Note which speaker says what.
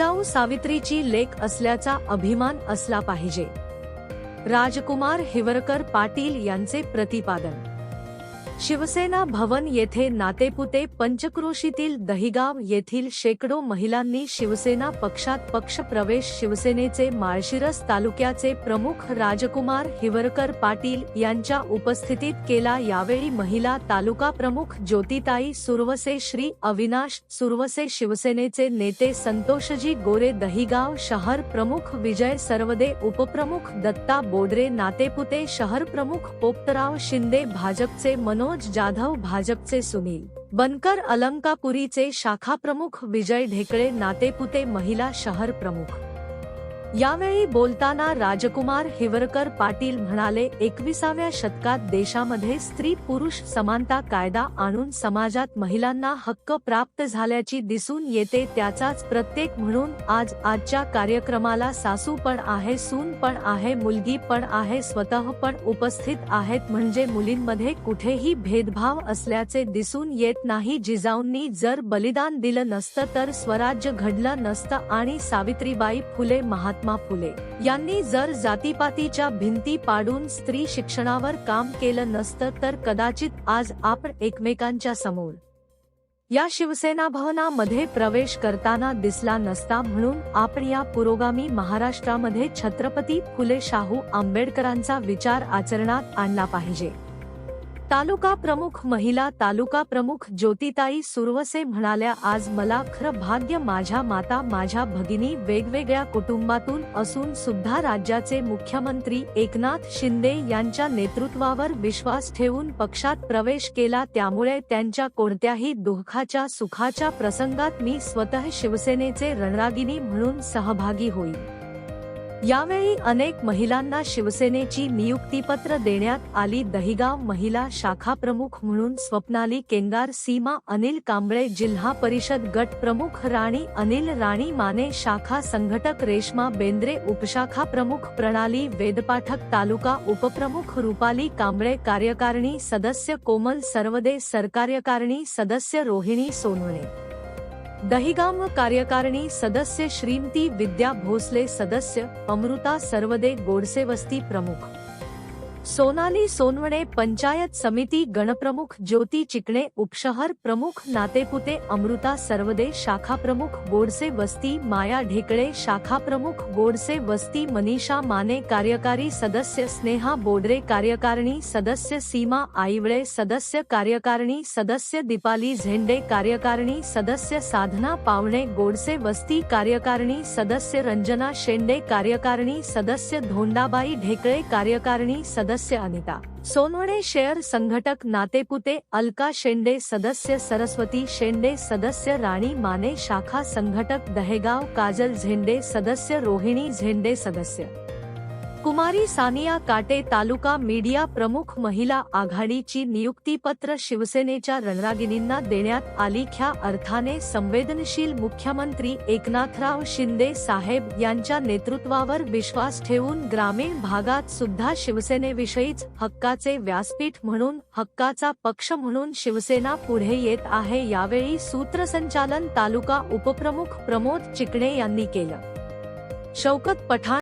Speaker 1: जिजाऊ सावित्रीची लेख असल्याचा अभिमान असला पाहिजे. राजकुमार हिवरकर पाटील यांचे प्रतिपादन शिवसेना भवन येथे नातेपुते पंचक्रोशीतील दहिगाव येथील शेकडो महिलांनी शिवसेना पक्षात पक्षप्रवेश शिवसेनेचे माळशिरस तालुक्याचे प्रमुख राजकुमार हिवरकर पाटील यांच्या उपस्थितीत केला यावेळी महिला तालुका प्रमुख ज्योतिताई सुरवसे श्री अविनाश सुरवसे शिवसेनेचे नेते संतोषजी गोरे दहिगाव शहर प्रमुख विजय सरवदे उपप्रमुख दत्ता बोडरे नातेपुते शहर प्रमुख पोपतराव शिंदे भाजपचे मनोज जाधव भाजपचे सुनील. बनकर अलंकापुरीचे शाखा प्रमुख विजय ढेकळे नातेपुते महिला शहर प्रमुख. यावेळी बोलताना राजकुमार हिवरकर पाटील म्हणाले एकविसाव्या शतकात देशामध्ये स्त्री पुरुष समानता कायदा आणून समाजात महिलांना हक्क प्राप्त झाल्याची दिसून येते त्याचाच प्रत्येक म्हणून आज आजच्या कार्यक्रमाला सासू पण आहे सून पण आहे मुलगी पण आहे स्वतः पण उपस्थित आहेत म्हणजे मुलींमध्ये कुठेही भेदभाव असल्याचे दिसून येत नाही. जिजाऊंनी जर बलिदान दिलं नसतं तर स्वराज्य घडलं नसतं आणि सावित्रीबाई फुले महात्मा फुले यांनी जर जातीपातीच्या भिंती पाडून स्त्री शिक्षणावर काम केलं नसतं तर कदाचित आज आपण एकमेकांच्या समोर या शिवसेना भवनामध्ये प्रवेश करताना दिसला नसता म्हणून आपण या पुरोगामी महाराष्ट्रामध्ये छत्रपती फुले शाहू आंबेडकरांचा विचार आचरणात आणला पाहिजे. तालुका प्रमुख महिला तालुका प्रमुख ज्योतिताई सुरवसे म्हणाल्या आज मला खरं भाग्य माझ्या माता माझ्या भगिनी वेगवेगळ्या कुटुंबातून असून सुद्धा राज्याचे मुख्यमंत्री एकनाथ शिंदे यांच्या नेतृत्वावर विश्वास ठेवून पक्षात प्रवेश केला. त्यामुळे त्यांच्या कोणत्याही दुःखाच्या सुखाच्या प्रसंगात मी स्वतः शिवसेनेचे रणरागिनी म्हणून सहभागी होईल यावेळी अनेक महिलांना शिवसेनेची नियुक्तीपत्र देण्यात आली. दहिगाव महिला शाखा प्रमुख म्हणून स्वप्नाली केंगार सीमा अनिल कांबळे जिल्हा परिषद गट प्रमुख राणी अनिल राणी माने शाखा संघटक रेश्मा बेंद्रे उपशाखा प्रमुख प्रणाली वेदपाठक तालुका उपप्रमुख रुपाली कांबळे कार्यकारिणी सदस्य कोमल सर्वदे सरकार्यकारिणी सदस्य रोहिणी सोनवणे. दहिगाम कार्यकारिणी सदस्य श्रीमती विद्या भोसले सदस्य अमृता सर्वदे गोडसेवस्ती प्रमुख। सोनाली सोनवणे पंचायत समिती गणप्रमुख ज्योती चिकणे उपशहर प्रमुख नातेपुते अमृता सर्वदे शाखा प्रमुख गोडसे वस्ती माया ढेकळे शाखा प्रमुख गोडसे वस्ती मनीषा माने कार्यकारी सदस्य स्नेहा बोडरे कार्यकारिणी सदस्य सीमा आईवळे सदस्य कार्यकारिणी सदस्य दीपाली झेंडे कार्यकारिणी सदस्य साधना पावणे गोडसे वस्ती कार्यकारिणी सदस्य रंजना शेंडे कार्यकारिणी सदस्य धोंडाबाई ढेकळे कार्यकारिणी सदस्य अनिता. सोनवणे शेअर संघटक नातेपुते अलका शेंडे सदस्य सरस्वती शेंडे सदस्य राणी माने शाखा संघटक दहेगाव काजल झेंडे सदस्य रोहिणी झेंडे सदस्य. कुमारी सानिया काटे तालुका मीडिया प्रमुख महिला आघाडीची नियुक्तीपत्र शिवसेनेच्या रणरागिणींना देण्यात आली. ख्या अर्थाने संवेदनशील मुख्यमंत्री एकनाथराव शिंदे साहेब यांच्या नेतृत्वावर विश्वास ठेवून ग्रामीण भागात सुद्धा शिवसेनेविषयीच हक्काचे व्यासपीठ म्हणून हक्काचा पक्ष म्हणून शिवसेना पुढे येत आहे यावेळी सूत्रसंचालन तालुका उपप्रमुख प्रमोद चिकणे यांनी केलं. शौकत पठाण